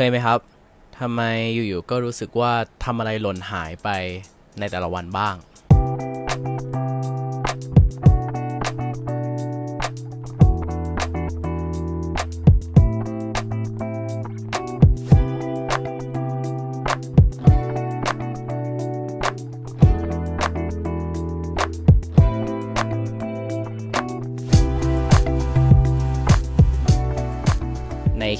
เคยไหมครับทำไมอยู่ๆก็รู้สึกว่าทำอะไรหล่นหายไปในแต่ละวันบ้าง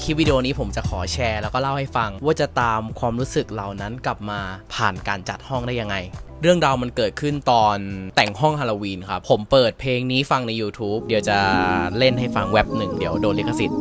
ลิปวิดีโอนี้ผมจะขอแชร์แล้วก็เล่าให้ฟัง ว่าจะตามความรู้สึกเหล่านั้นกลับมาผ่านการจัดห้องได้ยังไง เรื่องราวมันเกิดขึ้นตอนแต่งห้องฮาโลวีนครับ ผมเปิดเพลงนี้ฟังใน YouTube เดี๋ยวจะเล่นให้ฟังแว็บหนึ่งเดี๋ยวโดนลิขสิทธิ์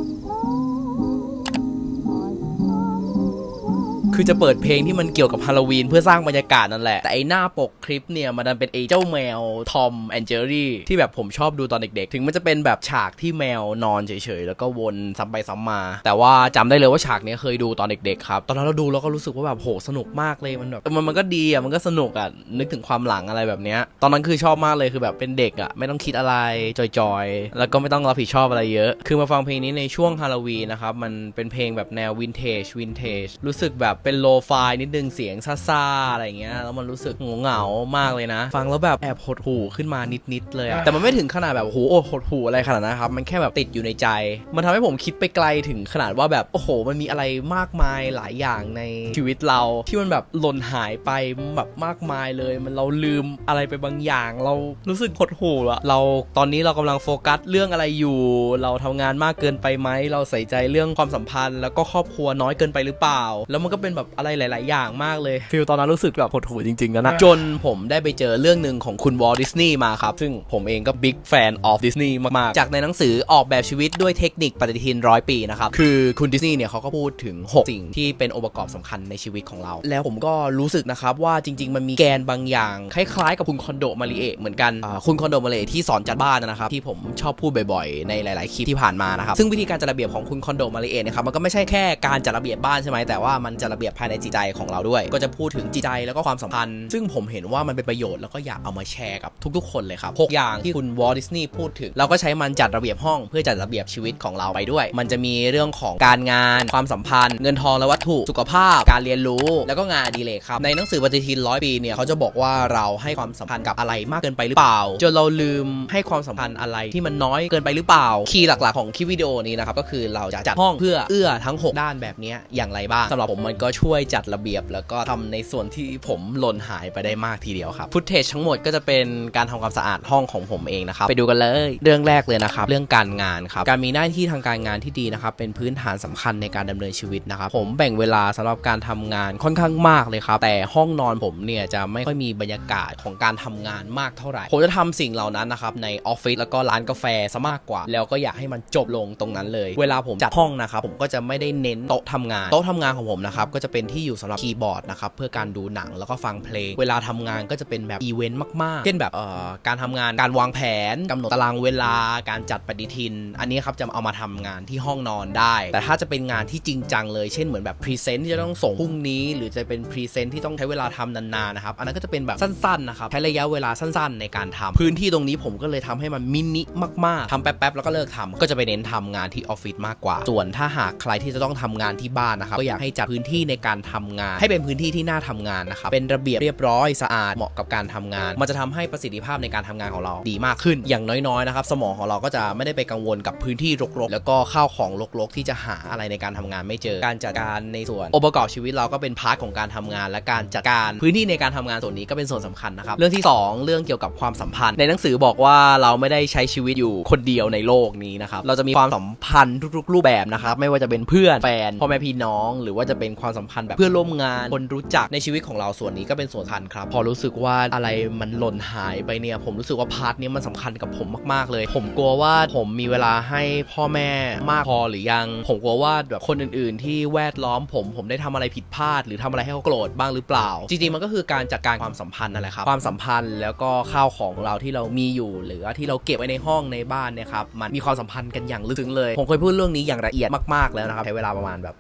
คือจะเปิดเพลงที่มันเกี่ยวกับฮาโลวีนเพื่อสร้างบรรยากาศนั่นแหละ แต่ไอหน้าปกคลิปเนี่ยมันดันเป็นไอเจ้าแมวทอมแอนเจอรี่ที่แบบผมชอบดูตอนเด็กๆ ถึงมันจะเป็นแบบฉากที่แมวนอนเฉยๆ แล้วก็วนซ้ำไปซ้ำมา แต่ว่าจำได้เลยว่าฉากนี้เคยดูตอนเด็กๆครับ ตอนนั้นเราดูแล้วก็รู้สึกว่าแบบโหสนุกมากเลยมันแบบมันมันก็ดีอะมันก็สนุกอะนึกถึงความหลังอะไรแบบเนี้ยตอนนั้นคือชอบมากเลยคือแบบเป็นเด็กอะไม่ต้องคิดอะไรจอยๆ แล้วก็ไม่ต้องรับผิดชอบอะไรเยอะ คือมาฟังเพลงนี้ในช่วงฮาโลวีนนะครับมันเป็นเพลงแบบแนววินเทจวินเทจรู้สึกแบบเป็นโลฟายนิดนึงเสียงซ่าๆอะไรเงี้ยแล้วมันรู้สึกเหงาๆมากเลยนะ ฟังแล้วแบบแอบหดหูขึ้นมานิดๆเลยอะแต่มันไม่ถึงขนาดแบบโอ้โหโอดหดหูอะไรขนาดนั้นครับมันแค่แบบติดอยู่ในใจ มันทำให้ผมคิดไปไกลถึงขนาดว่าแบบโอ้โห มันมีอะไรมากมายหลายอย่างในชีวิตเรา ที่มันแบบหล่นหายไปแบบมากมายเลย มันเราลืมอะไรไปบางอย่าง เรารู้สึกหดหูอะเราตอนนี้เรากำลังโฟกัสเรื่องอะไรอยู่ เราทำงานมากเกินไปไหมเราใส่ใจเรื่องความสัมพันธ์ แล้วก็ครอบครัวน้อยเกินไปหรือเปล่า แล้วมันก็เป็นแบบอะไรหลาย ๆ อย่างมากเลยฟิลตอนนั้นรู้สึกแบบหดหูจริงๆแล้วนะจนผมได้ไปเจอเรื่องหนึ่งของคุณวอลดิสนีย์มาครับ ซึ่งผมเองก็บิ๊กแฟนออฟดิสนีย์มาก ๆ จากในหนังสือออกแบบชีวิตด้วยเทคนิคปฏิทินร้อยปีนะครับคือคุณดิสนีย์เนี่ยเขาก็พูดถึง 6 สิ่งที่เป็นองค์ประกอบสำคัญในชีวิตของเรา แล้วผมก็รู้สึกนะครับว่าจริง ๆ มันมีแกนบางอย่าง คล้าย ๆ กับคุณคอนโดมาริเอะเหมือนกันอ่าคุณคอนโดมาริเอะที่สอนจัดบ้านนะครับที่ผมชอบพูดบ่อย ๆ ในหลาย ๆ คลิปที่ผ่านมานะครับซึ่งวิธีการจัดระเบียบของคุณคอนโดมาริเอะเนะครับมันก็ไม่ใช่แค่การจัดระเบียบบ้านใช่ไหมแต่ว่ามันจัดระเบียบภายในจิตใจของเราด้วย ก็จะพูดถึงจิตใจแล้วก็ความสัมพันธ์ ซึ่งผมเห็นว่ามันเป็นประโยชน์แล้วก็อยากเอามาแชร์กับทุกๆ คนเลยครับหกอย่างที่คุณวอลดิสนีย์พูดถึง เราก็ใช้มันจัดระเบียบห้องเพื่อจัดระเบียบชีวิตของเราไปด้วย มันจะมีเรื่องของการงาน ความสัมพันธ์ เงินทองและวัตถุ สุขภาพ การเรียนรู้ แล้วก็งานอดีเลกครับ ในหนังสือปฏิทินร้อยปีเนี่ยเขาจะบอกว่าเราให้ความสัมพันธ์กับอะไรมากเกินไปหรือเปล่า จนเราลืมให้ความสัมพันธ์อะไรที่มันน้อยเกินไปหรือเปล่า คีย์หลักๆของคลิปวิดีโอนี้นะครับก็คือเราจะจัดห้องเพื่อเอื้อทั้ง 6 ด้านแบบนี้อย่างไรบ้างสำหรับผมมันก็ช่วยจัดระเบียบ แล้วก็ทำในส่วนที่ผมหล่นหายไปได้มากทีเดียวครับฟุตเทจทั้งหมดก็จะเป็นการทำความสะอาดห้องของผมเองนะครับไปดูกันเลยเรื่องแรกเลยนะครับ เรื่องการงานครับการมีหน้าที่ทางการงานที่ดีนะครับเป็นพื้นฐานสำคัญในการดำเนินชีวิตนะครับผมแบ่งเวลาสำหรับการทำงานค่อนข้างมากเลยครับแต่ห้องนอนผมเนี่ยจะไม่ค่อยมีบรรยากาศของการทำงานมากเท่าไหร่ผมจะทำสิ่งเหล่านั้นนะครับในออฟฟิศแล้วก็ร้านกาแฟซะมากกว่า แล้วก็อยากให้มันจบลงตรงนั้นเลย เวลาผมจัดห้องนะครับผมก็จะไม่ได้เน้นโต๊ะทำงานโต๊ะทำงานของผมนะครับก็จะเป็นที่อยู่สำหรับคีย์บอร์ดนะครับเพื่อการดูหนังแล้วก็ฟังเพลง เวลาทำงานก็จะเป็นแบบอีเวนต์มากๆ เช่นแบบเอ่อการทำงานการวางแผนกำหนดตารางเวลาการจัดปฏิทิน อันนี้ครับจะเอามาทำงานที่ห้องนอนได้ แต่ถ้าจะเป็นงานที่จริงจังเลยเช่นเหมือนแบบพรีเซนต์ที่จะต้องส่งพรุ่งนี้ หรือจะเป็นพรีเซนต์ที่ต้องใช้เวลาทำนานๆนะครับอันนั้นก็จะเป็นแบบสั้นๆนะครับใช้ระยะเวลาสั้นๆ ในการทำพื้นที่ตรงนี้ผมก็เลยทำให้มันมินิมากๆทำแป๊บๆแล้วก็เลิกทำก็จะไปเน้นทำงานที่ออฟฟิศมากกว่า ส่วนถ้าหากใครที่จะต้องทำงานที่บ้านนะครับก็อยากให้จัดพื้นที่ในการทำงาน ให้เป็นพื้นที่ที่น่าทำงานนะครับเป็นระเบียบเรียบร้อยสะอาดเหมาะกับการทำงาน มันจะทำให้ประสิทธิภาพในการทำงานของเราดีมากขึ้นอย่างน้อยๆนะครับสมองของเราก็จะไม่ได้ไปกังวลกับพื้นที่รกๆ แล้วก็ข้าวของรกๆ ที่จะหาอะไรในการทำงานไม่เจอ การจัดการในส่วนองค์ประกอบชีวิตเราก็เป็นพาร์ทของการทำงาน และการจัดการพื้นที่ในการทำงานส่วนนี้ก็เป็นส่วนสำคัญนะครับเรื่องที่สองเรื่องเกี่ยวกับความสัมพันธ์ ในหนังสือบอกว่าเราไม่ได้ใช้ชีวิตอยู่คนเดียวในโลกนี้นะครับเราจะมีความสัมพันธ์ทุกๆ รูปแบบนะครับไม่ว่าจะเป็นเพื่อนแฟนพ่อแม่พี่น้อง หรือว่าจะเป็นความสัมพันธ์แบบเพื่อนร่วมงานคนรู้จักในชีวิตของเราส่วนนี้ก็เป็นส่วนสำคัญครับ พอรู้สึกว่าอะไรมันหล่นหายไปเนี่ย ผมรู้สึกว่าพาร์ทนี้มันสำคัญกับผมมากๆเลย ผมกลัวว่าผมมีเวลาให้พ่อแม่มากพอหรือยัง ผมกลัวว่าแบบคนอื่น ๆ ที่แวดล้อมผมผมได้ทำอะไรผิดพลาด หรือทำอะไรให้เขาโกรธบ้างหรือเปล่า จริง ๆ มันก็คือการจัดการความสัมพันธ์นั่นแหละครับ ความสัมพันธ์แล้วก็ข้าวของเราที่เรามีอยู่ หรือว่าที่เราเก็บไว้ในห้องในบ้านเนี่ยครับมันมีความสัมพันธ์กันอย่างลึกซึ้งเลย ผมเคยพูดเรื่องนี้อย่างละเอียดมากๆแล้วนะครับใช้เวลาประมาณแบบ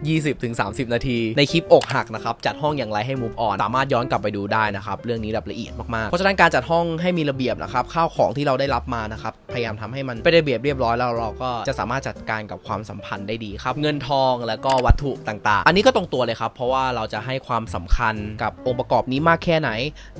20ถึง30 นาที ในคลิปอกหักนะครับ จัดห้องอย่างไรให้ move on สามารถย้อนกลับไปดูได้นะครับ เรื่องนี้แบบละเอียดมาก ๆ เพราะฉะนั้นการจัดห้องให้มีระเบียบนะครับ ข้าวของที่เราได้รับมานะครับ พยายามทำให้มันเป็นระเบียบเรียบร้อยแล้วเราก็จะสามารถจัดการกับความสัมพันธ์ได้ดีครับ เงินทองแล้วก็วัตถุต่าง ๆ อันนี้ก็ตรงตัวเลยครับ เพราะว่าเราจะให้ความสำคัญกับองค์ประกอบนี้มากแค่ไหน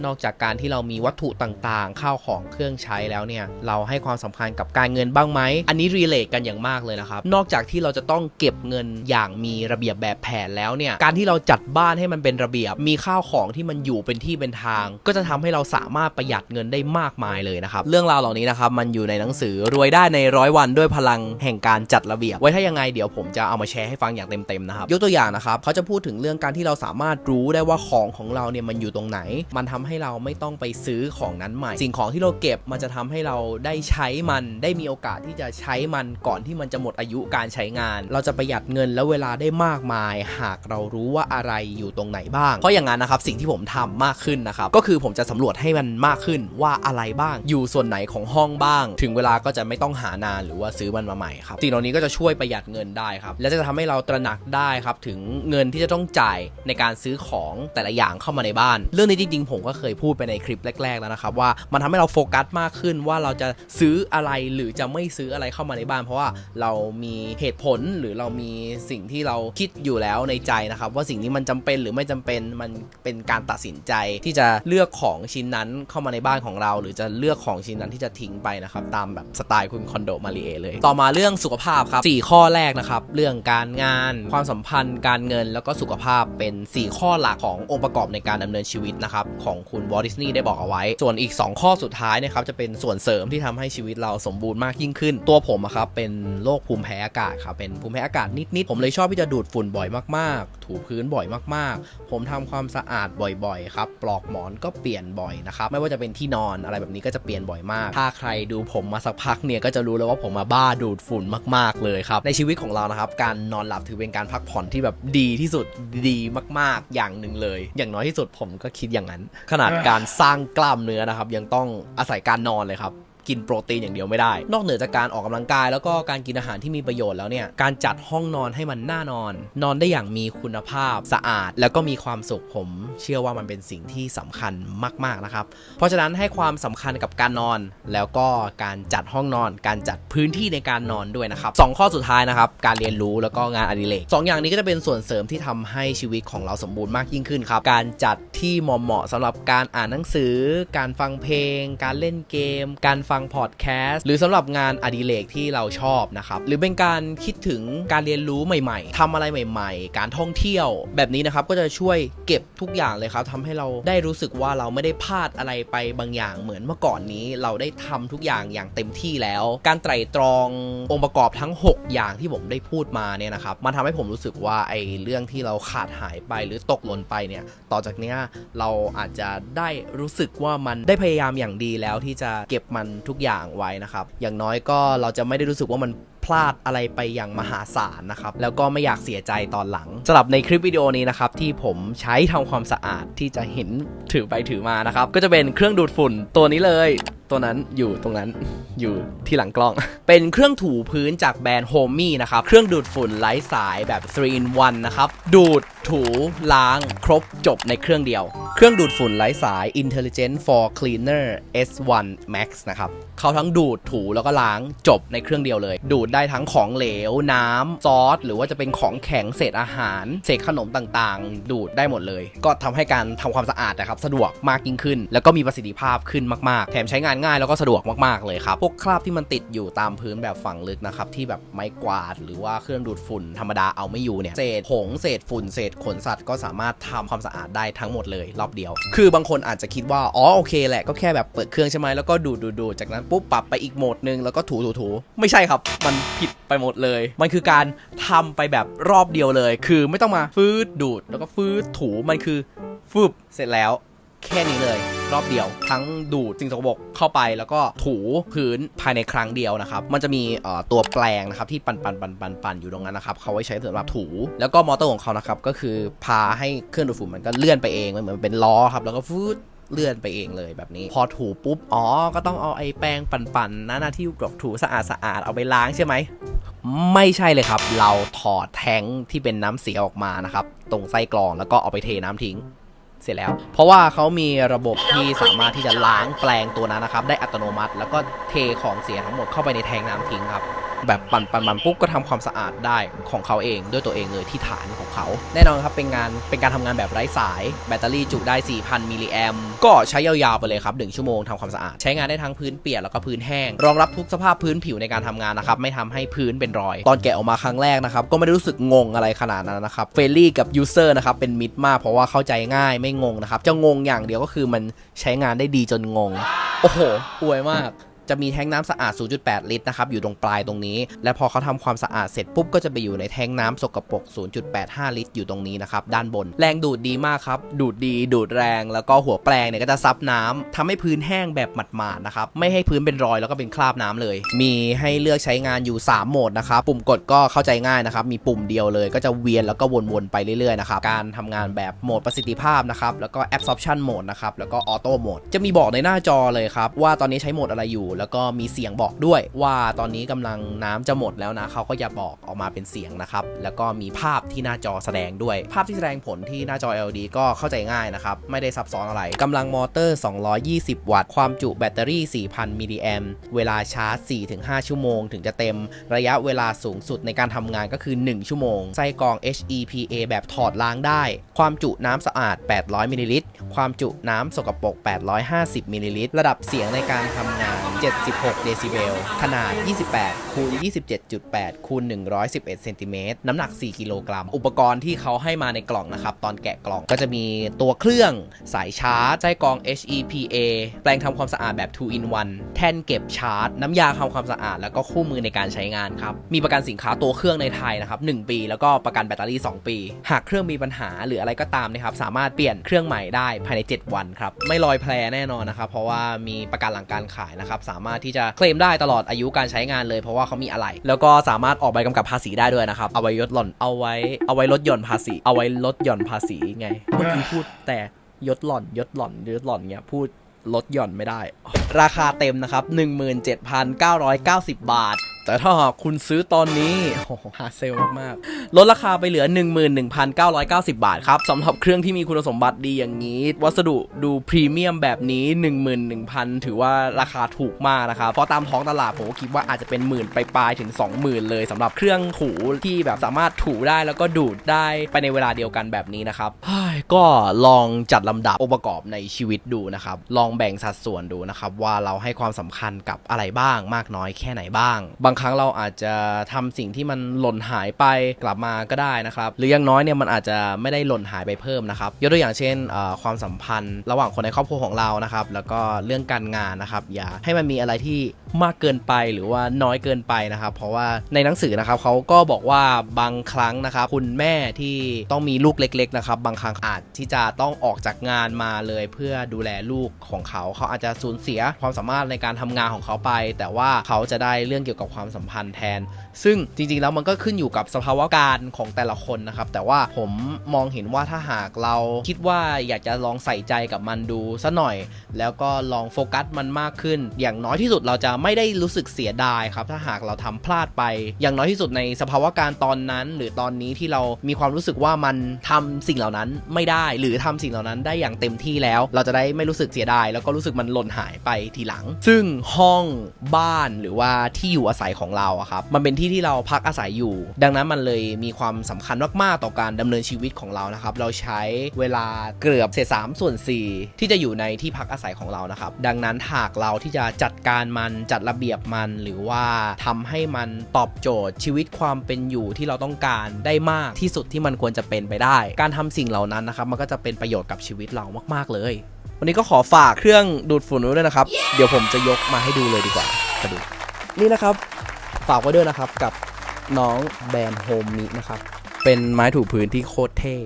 นอกจากการที่เรามีวัตถุต่าง ๆ ข้าวของเครื่องใช้แล้วเนี่ย เราให้ความสำคัญกับการเงินบ้างไหม อันนี้รีเลทกันอย่างมากเลยนะครับ นอกจากที่เราจะต้องเก็บเงินอย่างมีระเบียบแบบแผนแล้วเนี่ยการที่เราจัดบ้านให้มันเป็นระเบียบ มีข้าวของที่มันอยู่เป็นที่เป็นทาง ก็จะทำให้เราสามารถประหยัดเงินได้มากมายเลยนะครับเรื่องราวเหล่านี้นะครับมันอยู่ในหนังสือรวยได้ในร้อยวันด้วยพลังแห่งการจัดระเบียบ ไว้ถ้ายังไงเดี๋ยวผมจะเอามาแชร์ให้ฟังอย่างเต็มๆนะครับยกตัวอย่างนะครับเขาจะพูดถึงเรื่องการที่เราสามารถรู้ได้ว่าของของเราเนี่ยมันอยู่ตรงไหน มันทำให้เราไม่ต้องไปซื้อของนั้นใหม่ สิ่งของที่เราเก็บมันจะทำให้เราได้ใช้มันได้มีโอกาสที่จะใช้มันก่อนที่มันจะหมดอายุการใช้งาน เราจะประหยัดเงินและเวลาได้มากมาย หากเรารู้ว่าอะไรอยู่ตรงไหนบ้าง เพราะอย่างนั้นนะครับสิ่งที่ผมทำมากขึ้นนะครับก็คือผมจะสำรวจให้มันมากขึ้นว่าอะไรบ้าง อยู่ส่วนไหนของห้องบ้าง ถึงเวลาก็จะไม่ต้องหานานหรือว่าซื้อมันมาใหม่ครับสิ่งเหล่านี้ก็จะช่วยประหยัดเงินได้ครับและจะทำให้เราตระหนักได้ครับถึงเงินที่จะต้องจ่ายในการซื้อของแต่ละอย่างเข้ามาในบ้าน เรื่องนี้จริงๆ ผมก็เคยพูดไปในคลิปแรกๆแล้วนะครับว่ามันทำให้เราโฟกัสมากขึ้นว่าเราจะซื้ออะไรหรือจะไม่ซื้ออะไรเข้ามาในบ้าน เพราะว่าเรามีเหตุผลหรือเรามีสิ่งที่เราคิดอยู่แล้วในใจนะครับ ว่าสิ่งนี้มันจำเป็นหรือไม่จำเป็นมันเป็นการตัดสินใจที่จะเลือกของชิ้นนั้นเข้ามาในบ้านของเรา หรือจะเลือกของชิ้นนั้นที่จะทิ้งไปนะครับตามแบบสไตล์คุณคอนโดมาริเอเลยต่อมาเรื่องสุขภาพครับ4ข้อแรกนะครับเรื่องการงานความสัมพันธ์ การเงินแล้วก็สุขภาพเป็น 4 ข้อหลักขององค์ประกอบในการดำเนินชีวิตนะครับของคุณวอลดิสนีย์ได้บอกเอาไว้ ส่วนอีก 2 ข้อสุดท้ายนะครับจะเป็นส่วนเสริมที่ทำให้ชีวิตเราสมบูรณ์มากยิ่งขึ้น ตัวผมครับเป็นโรคภูมิแพ้อากาศครับเป็นภูมิแพ้อากาศนิดๆผมเลยชอบที่จะดูดฝุ่นบ่อยมากๆ ถูพื้นบ่อยมากๆ ผมทำความสะอาดบ่อยๆ ครับ ปลอกหมอนก็เปลี่ยนบ่อยนะครับ ไม่ว่าจะเป็นที่นอนอะไรแบบนี้ก็จะเปลี่ยนบ่อยมาก ถ้าใครดูผมมาสักพักเนี่ย ก็จะรู้แล้วว่าผมมาบ้าดูดฝุ่นมากๆ เลยครับ ในชีวิตของเรานะครับ การนอนหลับถือเป็นการพักผ่อนที่แบบดีที่สุด ดีมากๆ อย่างหนึ่งเลย อย่างน้อยที่สุดผมก็คิดอย่างนั้น ขนาดการสร้างกล้ามเนื้อนะครับ ยังต้องอาศัยการนอนเลยครับ กินโปรตีนอย่างเดียวไม่ได้ นอกเหนือจากการออกกำลังกาย แล้วก็การกินอาหารที่มีประโยชน์แล้วเนี่ย การจัดห้องนอนให้มันน่านอน นอนได้อย่างมีคุณภาพสะอาด แล้วก็มีความสุขผม เชื่อว่ามันเป็นสิ่งที่สำคัญมากๆนะครับ เพราะฉะนั้นให้ความสำคัญกับการนอน แล้วก็การจัดห้องนอน การจัดพื้นที่ในการนอนด้วยนะครับสองข้อสุดท้ายนะครับ การเรียนรู้แล้วก็งานอดิเรกสองอย่างนี้ก็จะเป็นส่วนเสริมที่ทำให้ชีวิตของเราสมบูรณ์มากยิ่งขึ้นครับ การจัดที่เหมาะๆสำหรับการอ่านหนังสือ การฟังเพลง การเล่นเกม การฟังพอดแคสต์หรือสำหรับงานอดิเรกที่เราชอบนะครับ หรือเป็นการคิดถึงการเรียนรู้ใหม่ ๆทำอะไรใหม่ ๆ การท่องเที่ยว แบบนี้นะครับก็จะช่วยเก็บทุกอย่างเลยครับทำให้เราได้รู้สึกว่าเราไม่ได้พลาดอะไรไปบางอย่างเหมือนเมื่อก่อนนี้ เราได้ทำทุกอย่างอย่างเต็มที่แล้ว การไตร่ตรององค์ประกอบทั้ง 6 อย่างที่ผมได้พูดมาเนี่ยนะครับมันทำให้ผมรู้สึกว่าไอ้เรื่องที่เราขาดหายไปหรือตกหล่นไปเนี่ยต่อจากเนี้ยเราอาจจะได้รู้สึกว่ามันได้พยายามอย่างดีแล้วที่จะเก็บมันทุกอย่างไว้นะครับ อย่างน้อยก็เราจะไม่ได้รู้สึกว่ามันพลาดอะไรไปอย่างมหาศาลนะครับ แล้วก็ไม่อยากเสียใจตอนหลังสำหรับในคลิปวิดีโอนี้นะครับ ที่ผมใช้ทำความสะอาดที่จะเห็นถือไปถือมานะครับ ก็จะเป็นเครื่องดูดฝุ่นตัวนี้เลย ตัวนั้นอยู่ตรงนั้นอยู่ที่หลังกล้อง เป็นเครื่องถูพื้นจากแบรนด์โฮมี่นะครับ เครื่องดูดฝุ่นไร้สายแบบ3 in 1นะครับ ดูดถูล้างครบจบในเครื่องเดียว เครื่องดูดฝุ่นไร้สาย Intelligent for Cleaner S1 Max นะครับเขาทั้งดูดถูแล้วก็ล้างจบในเครื่องเดียวเลย ดูดได้ทั้งของเหลว น้ำซอส หรือว่าจะเป็นของแข็งเศษอาหาร เศษขนมต่างๆ ดูดได้หมดเลย ก็ทำให้การทำความสะอาดนะครับ สะดวกมากยิ่งขึ้น แล้วก็มีประสิทธิภาพขึ้นมากๆ แถมใช้งานง่ายแล้วก็สะดวกมากๆเลยครับ พวกคราบที่มันติดอยู่ตามพื้นแบบฝังลึกนะครับ ที่แบบไม้กวาดหรือว่าเครื่องดูดฝุ่นธรรมดาเอาไม่อยู่เนี่ย เศษผงเศษฝุ่นเศษขนสัตว์ก็สามารถทำความสะอาดได้ทั้งหมดเลยรอบเดียว คือบางคนอาจจะคิดว่า อ๋อโอเคแหละก็แค่แบบเปิดเครื่องใช่ไหมแล้วก็ดูดดูดจากนั้นปุ๊บปรับไปอีกโหมดนึงแล้วก็ถูถูถูไม่ใช่ครับ มันผิดไปหมดเลย มันคือการทำไปแบบรอบเดียวเลย คือไม่ต้องมาฟืดดูดแล้วก็ฟืดถูมันคือฟึบเสร็จแล้ว แค่นี้เลย รอบเดียว ทั้งดูดสิ่งสกปรกเข้าไปแล้วก็ถูพื้นภายในครั้งเดียวนะครับ มันจะมีตัวแปลงนะครับที่ปันปันปันปันปันอยู่ตรงนั้นนะครับเขาไว้ใช้สำหรับถู แล้วก็มอเตอร์ของเขานะครับก็คือพาให้เครื่องดูดฝุ่นมันก็เลื่อนไปเองมันเหมือนเป็นล้อครับแล้วก็ฟืดเลื่อนไปเองเลยแบบนี้ พอถูปุ๊บ อ๋อ ก็ต้องเอาไอ้แป้งปั่นๆนะน้าที่แบบถูสะอาดสะอาดๆเอาไปล้างใช่ไหม ไม่ใช่เลยครับ เราถอดแท้งที่เป็นน้ำเสียออกมานะครับ ตรงไส้กรองแล้วก็เอาไปเทน้ำทิ้ง เสร็จแล้ว เพราะว่าเขามีระบบที่สามารถที่จะล้างแปลงตัวนั้นนะครับ ได้อัตโนมัติ แล้วก็เทของเสียทั้งหมดเข้าไปในแทงน้ำทิ้งครับ แบบปั่นปั่นปั่นปุ๊บก็ทำความสะอาดได้ของเขาเองด้วยตัวเองเลยที่ฐานของเขา แน่นอนครับเป็นงานเป็นการทำงานแบบไร้สาย แบตเตอรี่จุได้ 4,000 มิลลิแอมก็ใช้ยาวๆไปเลยครับ 1 ชั่วโมงทำความสะอาด ใช้งานได้ทั้งพื้นเปียกแล้วก็พื้นแห้ง รองรับทุกสภาพพื้นผิวในการทำงานนะครับ ไม่ทำให้พื้นเป็นรอย ตอนแกะออกมาครั้งแรกนะครับ ก็ไม่ได้รู้สึกงงอะไรขนาดนั้นนะครับเฟรลี่กับยูเซอร์นะครับเป็นมิตรมากเพราะว่าเข้าใจง่ายไม่งงนะครับจะงงอย่างเดียวก็คือมันใช้งานได้ดีจนงง โอ้โหอวยมาก จะมีแท้งน้ำสะอาด 0.8 ลิตรนะครับอยู่ตรงปลายตรงนี้ และพอเขาทำความสะอาดเสร็จปุ๊บก็จะไปอยู่ในแท้งน้ำสกปรก 0.85 ลิตรอยู่ตรงนี้นะครับด้านบน แรงดูดดีมากครับ ดูดดีดูดแรง แล้วก็หัวแปรงเนี่ยก็จะซับน้ำทำให้พื้นแห้งแบบหมาดๆนะครับไม่ให้พื้นเป็นรอยแล้วก็เป็นคราบน้ำเลย มีให้เลือกใช้งานอยู่ 3 โหมดนะครับปุ่มกดก็เข้าใจง่ายนะครับมีปุ่มเดียวเลยก็จะเวียนแล้วก็วนๆไปเรื่อยๆนะครับการทำงานแบบโหมดประสิทธิภาพนะครับแล้วก็ absorption mode นะครับแล้วก็ auto mode จะมีบอกในหน้าจอเลยครับว่าตอนนี้ใช้โหมดอะไรอยู่แล้วก็มีเสียงบอกด้วยว่าตอนนี้กำลังน้ำจะหมดแล้วนะเขาก็จะบอกออกมาเป็นเสียงนะครับ แล้วก็มีภาพที่หน้าจอแสดงด้วย ภาพที่แสดงผลที่หน้าจอ LED ก็เข้าใจง่ายนะครับ ไม่ได้ซับซ้อนอะไรกำลังมอเตอร์ 220 วัตต์ ความจุแบตเตอรี่ 4,000 มิลลิแอมเวลาชาร์จ 4-5 ชั่วโมง ถึงจะเต็ม ระยะเวลาสูงสุดในการทำงานก็คือ 1 ชั่วโมง ไส้กรอง HEPA แบบถอดล้างได้ ความจุน้ำสะอาด 800 มิลลิลิตร ความจุน้ำสกปรก 850 มิลลิลิตร ระดับเสียงในการทำงาน 76 เดซิเบล ขนาด 28 คูณ 27.8 คูณ 111 เซนติเมตร น้ำหนัก 4 กิโลกรัม อุปกรณ์ที่เขาให้มาในกล่องนะครับ ตอนแกะกล่องก็จะมีตัวเครื่อง สายชาร์จ ไส้กรอง HEPA แปลงทำความสะอาดแบบ 2 in 1 แท่นเก็บชาร์จ น้ำยาทำความสะอาด แล้วก็คู่มือในการใช้งานครับ มีประกันสินค้าตัวเครื่องในไทยนะครับ 1 ปี แล้วก็ประกันแบตเตอรี่ 2 ปี หากเครื่องมีปัญหาหรืออะไรก็ตามนะครับ สามารถเปลี่ยนเครื่องใหม่ได้ภายใน 7 วันครับ ไม่ลอยแพรแน่นอนนะครับ เพราะว่ามีประกันหลังการขายนะครับสามารถที่จะเคลมได้ตลอดอายุการใช้งานเลยเพราะว่าเขามีอะไร แล้วก็สามารถออกใบกำกับภาษีได้ด้วยนะครับ เอาไว้ลดหล่อนเอาไว้ เอาไว้ลดหย่อนภาษี เอาไว้ลดหย่อนภาษีไงเมื่อกี้พูดแต่ยศหล่อนยศหล่อนยศหล่อนเงี้ยพูดลดหย่อนไม่ได้ ราคาเต็มนะครับ 17,990 บาทแต่ถ้าหากคุณซื้อตอนนี้โอ้โหาเซลมากๆ ลดราคาไปเหลือ 11,990 บาทครับสำหรับเครื่องที่มีคุณสมบัติดีอย่างนี้ วัสดุดูพรีเมียมแบบนี้ 11,000 ถือว่าราคาถูกมากนะครับเพราะตามท้องตลาดผมก็คิดว่าอาจจะเป็นหมื่นไปปลายๆถึง 20,000 เลยสำหรับเครื่องถูที่แบบสามารถถูได้แล้วก็ดูดได้ไปในเวลาเดียวกันแบบนี้นะครับก็ลองจัดลำดับองค์ประกอบในชีวิตดูนะครับ ลองแบ่งสัดส่วนดูนะครับว่าเราให้ความสำคัญกับอะไรบ้างมากน้อยแค่ไหนบ้างางครั้งเราอาจจะทำสิ่งที่มันหล่นหายไปกลับมาก็ได้นะครับ หรืออย่างน้อยเนี่ยมันอาจจะไม่ได้หล่นหายไปเพิ่มนะครับยกตัวอย่างเช่นความสัมพันธ์ ระหว่างคนในครอบครัวของเรานะครับ แล้วก็เรื่องการงานนะครับ อย่าให้มันมีอะไรที่มากเกินไปหรือว่าน้อยเกินไปนะครับ เพราะว่าในหนังสือนะครับเขาก็บอกว่าบางครั้งนะครับ คุณแม่ที่ต้องมีลูกเล็ก ๆ นะครับ บางครั้งอาจที่จะต้องออกจากงานมาเลยเพื่อดูแลลูกของเขา เขาอาจจะสูญเสียความสามารถในการทำงานของเขาไป แต่ว่าเขาจะได้เรื่องเกี่ยวกับความความสัมพันธ์แทนซึ่งจริงๆแล้วมันก็ขึ้นอยู่กับสภาวะการของแต่ละคนนะครับ แต่ว่าผมมองเห็นว่าถ้าหากเราคิดว่าอยากจะลองใส่ใจกับมันดูสัหน่อย แล้วก็ลองโฟกัสมันมากขึ้น อย่างน้อยที่สุดเราจะไม่ได้รู้สึกเสียดายครับ ถ้าหากเราทำพลาดไป อย่างน้อยที่สุดในสภาวะการตอนนั้น หรือตอนนี้ที่เรามีความรู้สึกว่ามันทำสิ่งเหล่านั้นไม่ได้ หรือทำสิ่งเหล่านั้นได้อย่างเต็มที่แล้ว เราจะได้ไม่รู้สึกเสียดายแล้วก็รู้สึกมันหล่นหายไปทีหลัง ซึ่งห้องบ้านหรือว่าที่อยู่อาศัยของเราอะครับมันเป็นที่ที่เราพักอาศัยอยู่ ดังนั้นมันเลยมีความสำคัญมากๆต่อการดำเนินชีวิตของเรานะครับ เราใช้เวลาเกือบเศษสามส่วนสี่ที่จะอยู่ในที่พักอาศัยของเรานะครับ ดังนั้นหากเราที่จะจัดการมันจัดระเบียบมันหรือว่าทำให้มันตอบโจทย์ชีวิตความเป็นอยู่ที่เราต้องการได้มากที่สุดที่มันควรจะเป็นไปได้ การทำสิ่งเหล่านั้นนะครับ มันก็จะเป็นประโยชน์กับชีวิตเรามาก ๆ เลย วันนี้ก็ขอฝากเครื่องดูดฝุ่นไว้ด้วยนะครับเดี๋ยวผมจะยกมาให้ดูเลยดีกว่ามาดูนี่นะครับ ฝากไว้ด้วยนะครับกับน้องแบรนด์โฮมมินะครับ เป็นไม้ถูพื้นที่โคตรเท่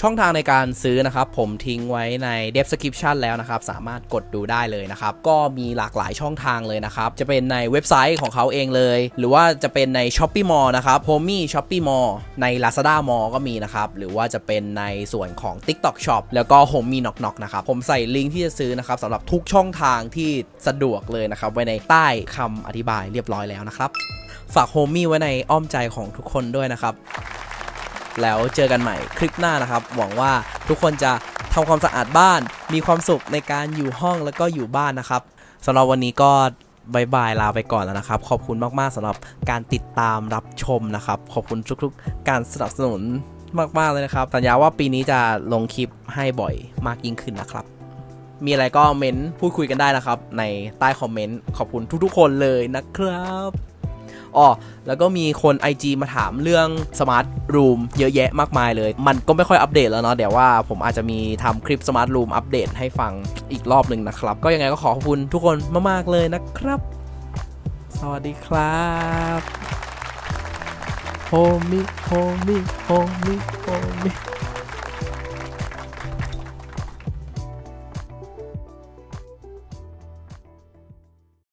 ช่องทางในการซื้อนะครับ ผมทิ้งไว้ใน description แล้วนะครับ สามารถกดดูได้เลยนะครับ ก็มีหลากหลายช่องทางเลยนะครับ จะเป็นในเว็บไซต์ของเขาเองเลย หรือว่าจะเป็นใน Shopee Mall นะครับ h o m i Shopee Mall ใน Lazada Mall ก็มีนะครับ หรือว่าจะเป็นในส่วนของ TikTok Shop แล้วก็ h o m i Knock Knock นะครับ ผมใส่ลิงก์ที่จะซื้อนะครับสำหรับทุกช่องทางที่สะดวกเลยนะครับ ไว้ในใต้คำอธิบายเรียบร้อยแล้วนะครับ ฝากโฮมี่ไว้ในอ้อมใจของทุกคนด้วยนะครับ แล้วเจอกันใหม่คลิปหน้านะครับ หวังว่าทุกคนจะทำความสะอาดบ้าน มีความสุขในการอยู่ห้องแล้วก็อยู่บ้านนะครับสำหรับวันนี้ก็บายบายลาไปก่อนแล้วนะครับ ขอบคุณมาก ๆสำหรับการติดตามรับชมนะครับ ขอบคุณทุกๆ การสนับสนุนมาก ๆ เลยนะครับ สัญญาว่าปีนี้จะลงคลิปให้บ่อยมากยิ่งขึ้นนะครับ มีอะไรก็เม้นพูดคุยกันได้นะครับ ในใต้คอมเมนต์ ขอบคุณทุกๆ คนเลยนะครับ อ๋อแล้วก็มีคน IG มาถามเรื่อง Smart Room เยอะแยะมากมายเลย มันก็ไม่ค่อยอัปเดตแล้วเนาะเดี๋ยวว่าผมอาจจะมีทำคลิป Smart Room อัปเดตให้ฟังอีกรอบหนึ่งนะครับ ก็ยังไงก็ขอขอบคุณทุกคนมากๆเลยนะครับ สวัสดีครับโฮมิโฮมิโฮมิโฮมิ